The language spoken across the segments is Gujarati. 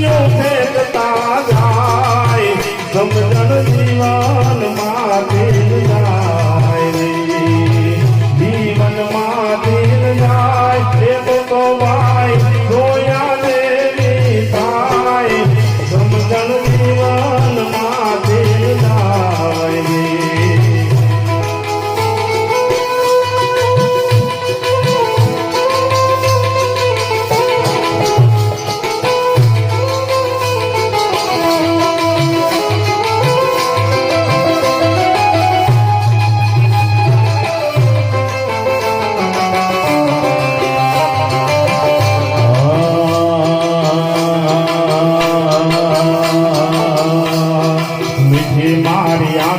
your.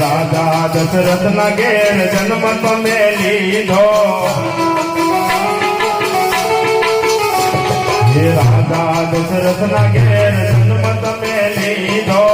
રાજા દશરથ ના ઘેર જન્મ તમે લીધો. હે રાધા દશરથ ઘેર જન્મ